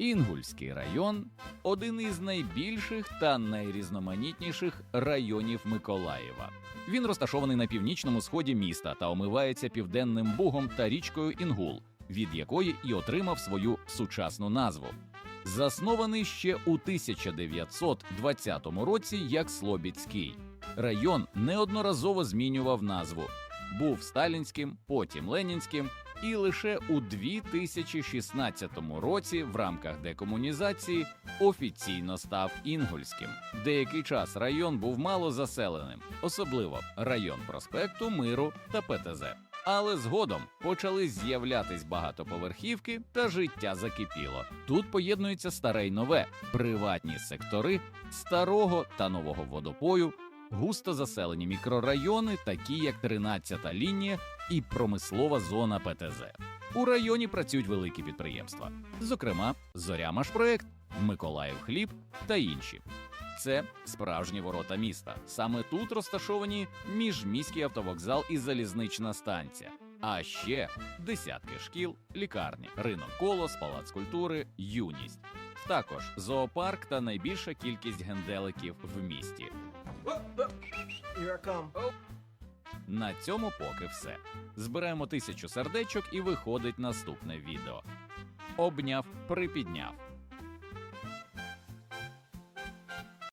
Інгульський район один із найбільших та найрізноманітніших районів Миколаєва. Він розташований на північному сході міста та омивається південним бугом та річкою Інгул, від якої і отримав свою сучасну назву. Заснований ще у 1920 році як Слобідський. Район неодноразово змінював назву. Був сталінським, потім ленінським, і лише у 2016 році в рамках декомунізації офіційно став інгульським. Деякий час район був мало заселеним, особливо район проспекту Миру та ПТЗ. Але згодом почали з'являтись багатоповерхівки та життя закипіло. Тут поєднується старе й нове, приватні сектори старого та нового водопою, густо заселені мікрорайони, такі як 13-та лінія і промислова зона ПТЗ. У районі працюють великі підприємства, зокрема Зорямашпроект, Миколаїв Хліб та інші. Це справжні ворота міста. Саме тут розташовані міжміський автовокзал і залізнична станція. А ще десятки шкіл, лікарні, ринок колос, палац культури, юність. Також зоопарк та найбільша кількість генделиків в місті. Here I come. На цьому поки все. Збираємо тисячу сердечок і виходить наступне відео. Обняв, припідняв.